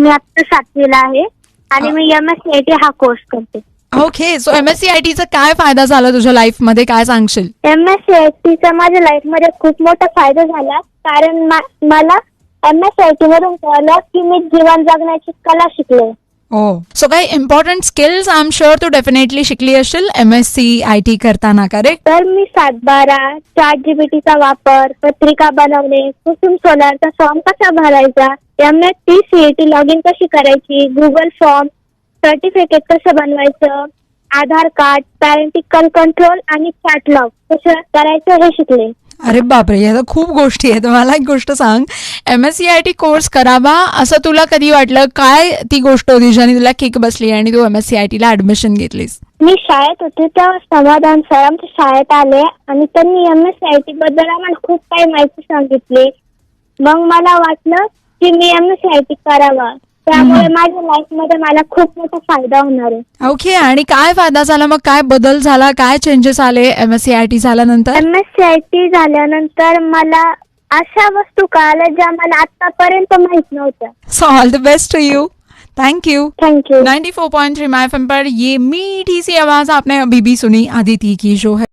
मी आता सातवीला आहे आणि मी M S C I T हा कोर्स करते. Okay so M S C I टीचा काय फायदा झाला तुझ्या लाईफमध्ये? काय सांगशील? एम एस सी आय टीचा माझ्या लाईफमध्ये खूप मोठा फायदा झाला. कारण मा- मला M S C I T मधून कळलं की मी जीवन जगण्याची कला शिकले. सो काही important skills I am sure Tu definitely शिकली असशील M S C I T करताना करेक्ट तर मी सातबारा चार जीबीटीचा वापर पत्रिका बनवणे कुसुम सोलारचा फॉर्म कसा भरायचा M S T CET log in कशी करायची गुगल फॉर्म सर्टिफिकेट कसं बनवायचं आधार कार्ड पॅरेंटिकल कंट्रोल आणि कॅटलॉग कसं करायचं हे शिकले. अरे बापरे या तर खूप गोष्टी आहेत. मला एक गोष्ट सांग. M S C I T course करावा असं तुला कधी वाटलं? काय ती गोष्ट होती ज्याने तुला किक बसली आणि तू एम एस सी आय टीला ऍडमिशन घेतलीस? मी शाळेत होते तेव्हा समाधान सर आमच्या शाळेत आले आणि त्यांनी M S C I T बद्दल आम्हाला खूप काही माहिती सांगितली. मग मला वाटलं की मी M S C I T करावा. त्यामुळे माझ्या लाईफमध्ये मला खूप मोठा फायदा होणार आहे. ओके आणि काय फायदा झाला? मग काय बदल झाला? काय चेंजेस आले? M S C I T झाल्यानंतर? M S C I T झाल्यानंतर मला अशा वस्तू कळाल्या ज्या मला आतापर्यंत माहीत नव्हत्या. So all the best to you thank you thank you 94.3 my FM पर ये मीठी सी आवाज आपने अभी भी सुनी अदिति की जो है।